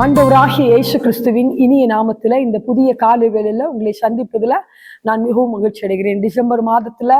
ஆண்டவராகிய இயேசு கிறிஸ்துவின் இனிய நாமத்துல இந்த புதிய காலை உங்களை சந்திப்பதுல நான் மிகவும் மகிழ்ச்சி அடைகிறேன். டிசம்பர் மாதத்துல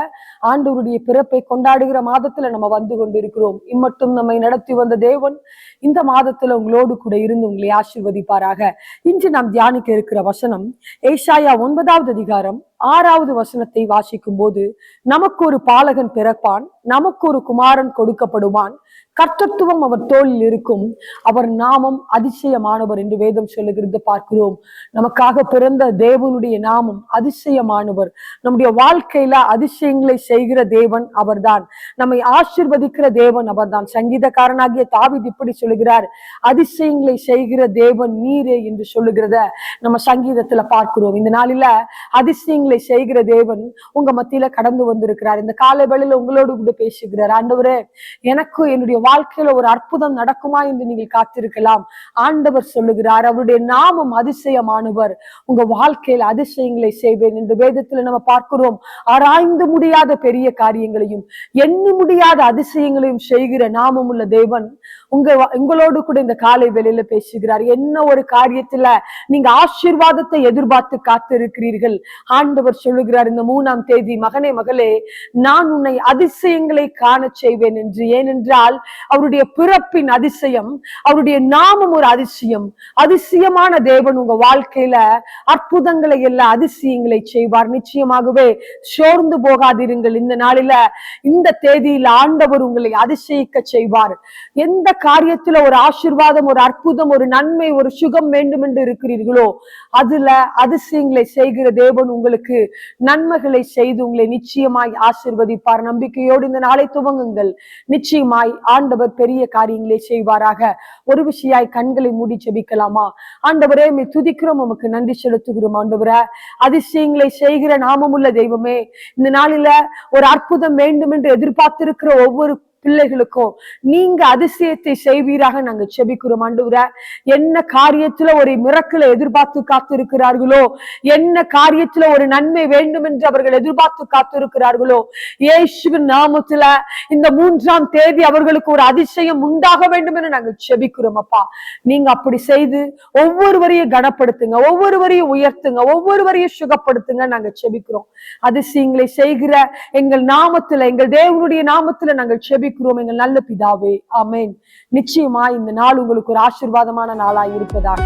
ஆண்டவருடைய பிறப்பை கொண்டாடுகிற மாதத்துல நம்ம வந்து கொண்டிருக்கிறோம். இம்மட்டும் நம்மை நடத்தி வந்த தேவன் இந்த மாதத்துல உங்களோடு கூட இருந்து உங்களை ஆசீர்வதிப்பாராக. இன்று நாம் தியானிக்க இருக்கிற வசனம் ஏஷாயா ஒன்பதாவது அதிகாரம் ஆறாவது வசனத்தை வாசிக்கும் போது நமக்கு ஒரு பாலகன் பிறப்பான் நமக்கு ஒரு குமாரன் கொடுக்கப்படுவான். கர்த்தத்துவம் அவர் தோளில் இருக்கும். அவர் நாமம் அதிசயமானவர் என்று வேதம் சொல்லுகிறது. பார்க்கிறோம் நமக்காக பிறந்த தேவனுடைய நாமம் அதிசயமானவர். நம்முடைய வாழ்க்கையில அதிசயங்களை செய்கிற தேவன் அவர்தான். நம்மை ஆசிர்வதிக்கிற தேவன் அவர்தான். சங்கீதக்காரனாகிய தாவித் இப்படி சொல்லுகிறார் அதிசயங்களை செய்கிற தேவன் நீரே என்று சொல்லுகிறத நம்ம சங்கீதத்துல பார்க்கிறோம். இந்த நாளில அதிசயங்களை செய்கிற தேவன் உங்க மத்தியில கடந்து வந்திருக்கிறார். இந்த காலை வேளையில உங்களோடு கூட பேசுகிறார். ஆண்டவரே எனக்கு என்னுடைய வாழ்க்கையில ஒரு அற்புதம் நடக்குமா என்று நீங்கள் காத்திருக்கலாம். ஆண்டவர் சொல்லுகிறார் அவருடைய நாமம் அதிசயமானவர். உங்க வாழ்க்கையில் அதிசயங்களை செய்வேன் என்று வேதத்துல நம்ம பார்க்கிறோம். ஆராய்ந்து முடியாத பெரிய காரியங்களையும் எண்ணி முடியாத அதிசயங்களையும் செய்கிற நாமம் உள்ள தேவன் உங்க உங்களோடு கூட இந்த காலை வேளையில பேசுகிறார். என்ன ஒரு காரியத்துல நீங்க ஆசீர்வாதத்தை எதிர்பார்த்து காத்திருக்கிறீர்கள்? ஆண்டு ஆண்டவர் சொல்லுகிறார் இந்த மூணாம் தேதி மகனே மகளே நான் உன்னை அதிசயங்களை காண செய்வேன் என்று. ஏனென்றால் அவருடைய பிறப்பின் அதிசயம் அவருடைய நாமம் ஒரு அதிசயம். அதிசயமான தேவன் உங்க வாழ்க்கையில அற்புதங்களை எல்லா அதிசயங்களை செய்வார். நிச்சயமாகவே சோர்ந்து போகாதிருங்கள் இந்த நாளில இந்த தேதியில் ஆண்டவர் உங்களை அதிசயிக்க செய்வார். எந்த காரியத்துல ஒரு ஆசிர்வாதம் ஒரு அற்புதம் ஒரு நன்மை ஒரு சுகம் வேண்டும் என்று இருக்கிறீர்களோ அதுல அதிசயங்களை செய்கிற தேவன் உங்களுக்கு உங்களுக்கு நன்மைகளை செய்து உங்களை நிச்சயமாய் ஆசிர்வதிப்பார். நம்பிக்கையோடு இந்த நாளை துவங்குங்கள். நிச்சயமாய் ஆண்டவர் பெரிய காரியங்களை செய்வாராக. ஒரு விஷயாய் கண்களை மூடி செபிக்கலாமா ஆண்டவரே மே துதிக்கிறோம் உமக்கு நன்றி செலுத்துகிறோம் ஆண்டவரே. அதிசயங்களை செய்கிற நாமமுள்ள தெய்வமே இந்த நாளில ஒரு அற்புதம் வேண்டும் என்று எதிர்பார்த்திருக்கிற ஒவ்வொரு பிள்ளைகளுக்கும் நீங்க அதிசயத்தை செய்வீராக நாங்க செபிக்கிறோம் ஆண்டவரே. என்ன காரியத்துல ஒரு மிரக்கலை எதிர்பார்த்து காத்திருக்கிறார்களோ என்ன காரியத்துல ஒரு நன்மை வேண்டும் என்று அவர்கள் எதிர்பார்த்து காத்திருக்கிறார்களோ இயேசுவின் நாமத்துல இந்த மூன்றாம் தேதி அவர்களுக்கு ஒரு அதிசயம் உண்டாக வேண்டும் என்று நாங்கள் செபிக்கிறோம் அப்பா. நீங்க அப்படி செய்து ஒவ்வொருவரையும் கனப்படுத்துங்க ஒவ்வொருவரையும் உயர்த்துங்க ஒவ்வொருவரையும் சுகப்படுத்துங்க நாங்க செபிக்கிறோம். அதிசயங்களை செய்கிற எங்கள் நாமத்துல எங்கள் தேவனுடைய நாமத்துல நாங்கள் ஜெபிக்கிறோம் எங்கள் நல்ல பிதாவே. அமேன் நிச்சயமா இந்த நாள் உங்களுக்கு ஒரு ஆசீர்வாதமான நாளாய் இருப்பதாக.